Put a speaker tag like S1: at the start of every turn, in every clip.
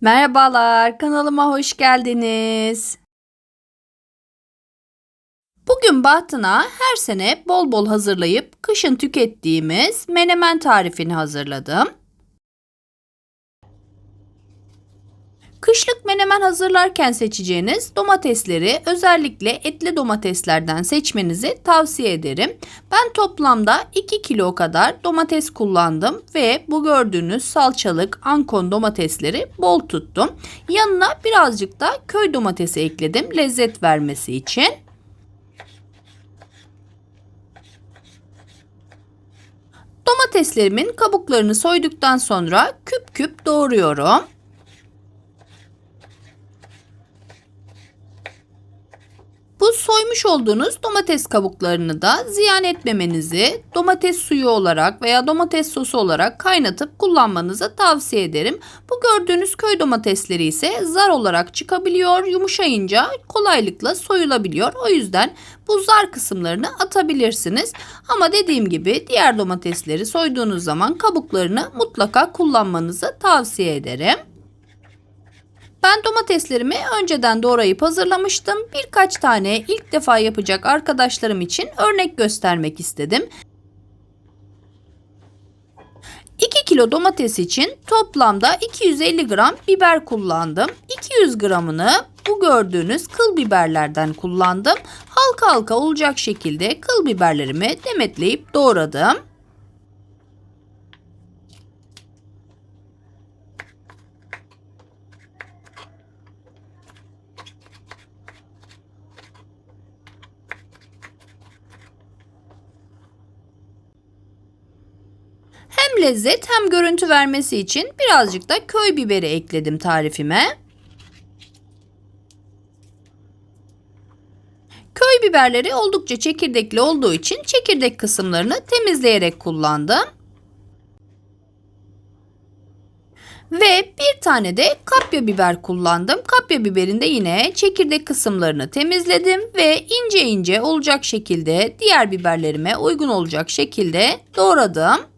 S1: Merhabalar, kanalıma hoş geldiniz. Bugün bahtına her sene bol bol hazırlayıp kışın tükettiğimiz menemen tarifini hazırladım. Kışlık menemen hazırlarken seçeceğiniz domatesleri özellikle etli domateslerden seçmenizi tavsiye ederim. Ben toplamda 2 kilo kadar domates kullandım ve bu gördüğünüz salçalık ankon domatesleri bol tuttum. Yanına birazcık da köy domatesi ekledim lezzet vermesi için. Domateslerimin kabuklarını soyduktan sonra küp küp doğruyorum. Soymuş olduğunuz domates kabuklarını da ziyan etmemenizi domates suyu olarak veya domates sosu olarak kaynatıp kullanmanızı tavsiye ederim. Bu gördüğünüz köy domatesleri ise zar olarak çıkabiliyor, yumuşayınca kolaylıkla soyulabiliyor. O yüzden bu zar kısımlarını atabilirsiniz. Ama dediğim gibi diğer domatesleri soyduğunuz zaman kabuklarını mutlaka kullanmanızı tavsiye ederim. Ben domateslerimi önceden doğrayıp hazırlamıştım. Birkaç tane ilk defa yapacak arkadaşlarım için örnek göstermek istedim. 2 kilo domates için toplamda 250 gram biber kullandım. 200 gramını bu gördüğünüz kıl biberlerden kullandım. Halka halka olacak şekilde kıl biberlerimi demetleyip doğradım. Hem lezzet hem görüntü vermesi için birazcık da köy biberi ekledim tarifime. Köy biberleri oldukça çekirdekli olduğu için çekirdek kısımlarını temizleyerek kullandım. Ve bir tane de kapya biber kullandım. Kapya biberin de yine çekirdek kısımlarını temizledim ve ince ince olacak şekilde diğer biberlerime uygun olacak şekilde doğradım.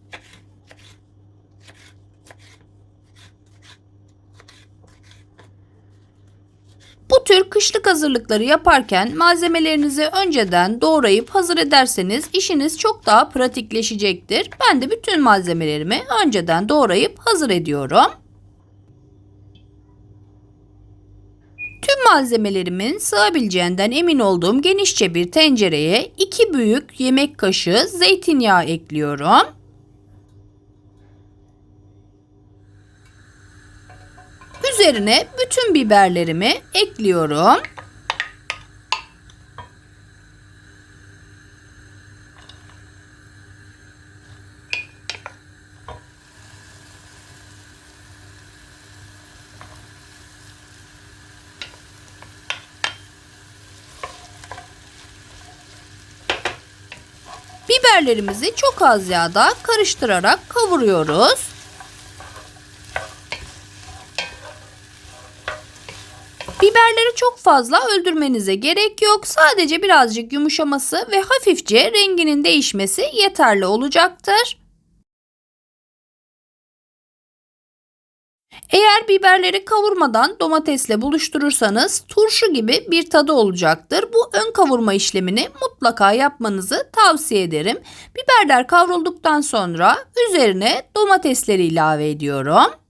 S1: Bu tür kışlık hazırlıkları yaparken malzemelerinizi önceden doğrayıp hazır ederseniz işiniz çok daha pratikleşecektir. Ben de bütün malzemelerimi önceden doğrayıp hazır ediyorum. Tüm malzemelerimin sığabileceğinden emin olduğum genişçe bir tencereye 2 büyük yemek kaşığı zeytinyağı ekliyorum. Üzerine bütün biberlerimi ekliyorum. Biberlerimizi çok az yağda karıştırarak kavuruyoruz. Biberleri çok fazla öldürmenize gerek yok. Sadece birazcık yumuşaması ve hafifçe renginin değişmesi yeterli olacaktır. Eğer biberleri kavurmadan domatesle buluşturursanız turşu gibi bir tadı olacaktır. Bu ön kavurma işlemini mutlaka yapmanızı tavsiye ederim. Biberler kavrulduktan sonra üzerine domatesleri ilave ediyorum.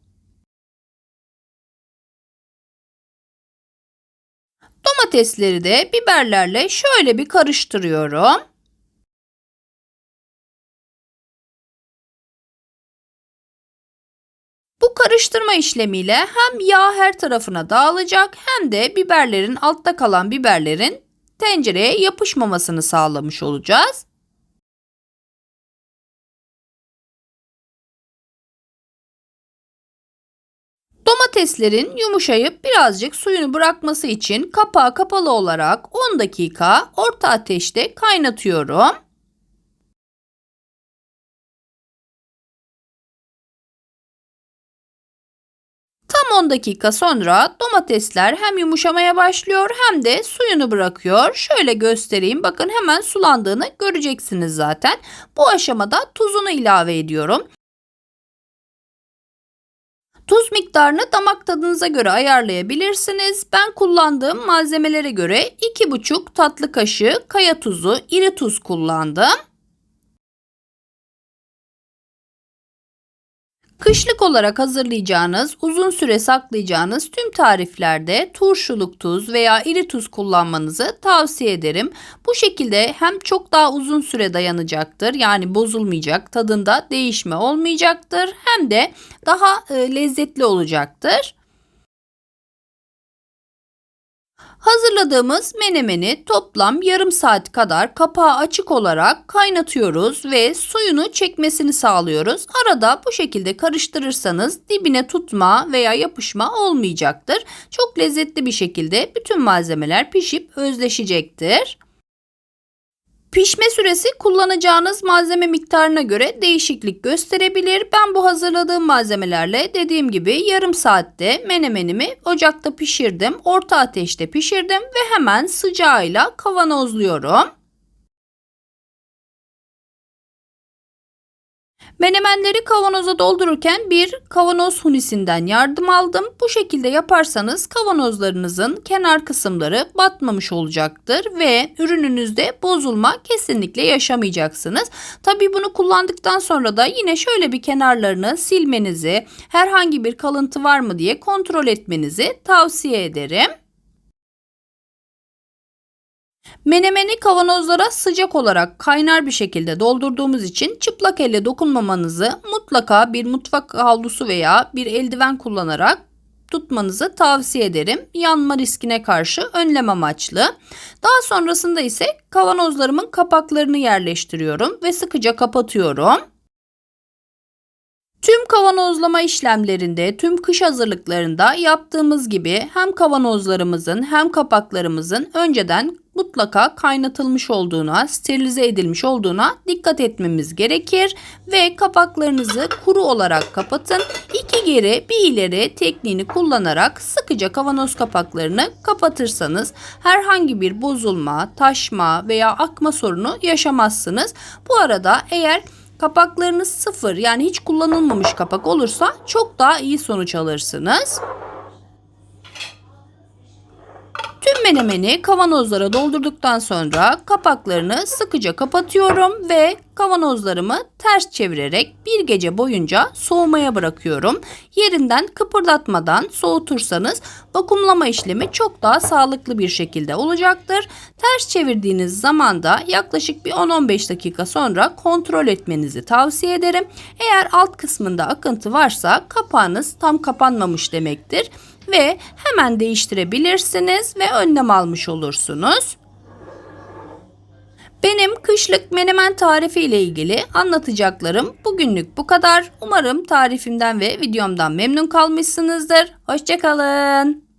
S1: Domatesleri de biberlerle şöyle bir karıştırıyorum. Bu karıştırma işlemiyle hem yağ her tarafına dağılacak hem de biberlerin altta kalan biberlerin tencereye yapışmamasını sağlamış olacağız. Domateslerin yumuşayıp birazcık suyunu bırakması için kapağı kapalı olarak 10 dakika orta ateşte kaynatıyorum. Tam 10 dakika sonra domatesler hem yumuşamaya başlıyor hem de suyunu bırakıyor. Şöyle göstereyim. Bakın hemen sulandığını göreceksiniz zaten. Bu aşamada tuzunu ilave ediyorum. Tuz miktarını damak tadınıza göre ayarlayabilirsiniz. Ben kullandığım malzemelere göre 2,5 tatlı kaşığı kaya tuzu, iri tuz kullandım. Kışlık olarak hazırlayacağınız, uzun süre saklayacağınız tüm tariflerde turşuluk tuz veya iri tuz kullanmanızı tavsiye ederim. Bu şekilde hem çok daha uzun süre dayanacaktır yani bozulmayacak, tadında değişme olmayacaktır hem de daha e, lezzetli olacaktır. Hazırladığımız menemeni toplam yarım saat kadar kapağı açık olarak kaynatıyoruz ve suyunu çekmesini sağlıyoruz. Arada bu şekilde karıştırırsanız dibine tutma veya yapışma olmayacaktır. Çok lezzetli bir şekilde bütün malzemeler pişip özleşecektir. Pişme süresi kullanacağınız malzeme miktarına göre değişiklik gösterebilir. Ben bu hazırladığım malzemelerle dediğim gibi yarım saatte menemenimi ocakta pişirdim. Orta ateşte pişirdim ve hemen sıcağıyla kavanozluyorum. Menemenleri kavanoza doldururken bir kavanoz hunisinden yardım aldım. Bu şekilde yaparsanız kavanozlarınızın kenar kısımları batmamış olacaktır ve ürününüzde bozulma kesinlikle yaşamayacaksınız. Tabi bunu kullandıktan sonra da yine şöyle bir kenarlarını silmenizi, herhangi bir kalıntı var mı diye kontrol etmenizi tavsiye ederim. Menemeni kavanozlara sıcak olarak kaynar bir şekilde doldurduğumuz için çıplak elle dokunmamanızı mutlaka bir mutfak havlusu veya bir eldiven kullanarak tutmanızı tavsiye ederim. Yanma riskine karşı önlem amaçlı. Daha sonrasında ise kavanozlarımın kapaklarını yerleştiriyorum ve sıkıca kapatıyorum. Tüm kavanozlama işlemlerinde, tüm kış hazırlıklarında yaptığımız gibi hem kavanozlarımızın hem kapaklarımızın önceden mutlaka kaynatılmış olduğuna, sterilize edilmiş olduğuna dikkat etmemiz gerekir ve kapaklarınızı kuru olarak kapatın. İki geri bir ileri tekniğini kullanarak sıkıca kavanoz kapaklarını kapatırsanız herhangi bir bozulma, taşma veya akma sorunu yaşamazsınız. Bu arada eğer kapaklarınız sıfır yani hiç kullanılmamış kapak olursa çok daha iyi sonuç alırsınız. Tüm menemeni kavanozlara doldurduktan sonra kapaklarını sıkıca kapatıyorum ve kavanozlarımı ters çevirerek bir gece boyunca soğumaya bırakıyorum. Yerinden kıpırdatmadan soğutursanız vakumlama işlemi çok daha sağlıklı bir şekilde olacaktır. Ters çevirdiğiniz zaman da yaklaşık bir 10-15 dakika sonra kontrol etmenizi tavsiye ederim. Eğer alt kısmında akıntı varsa kapağınız tam kapanmamış demektir ve hemen değiştirebilirsiniz ve önlem almış olursunuz. Benim kışlık menemen tarifi ile ilgili anlatacaklarım bugünlük bu kadar. Umarım tarifimden ve videomdan memnun kalmışsınızdır. Hoşçakalın.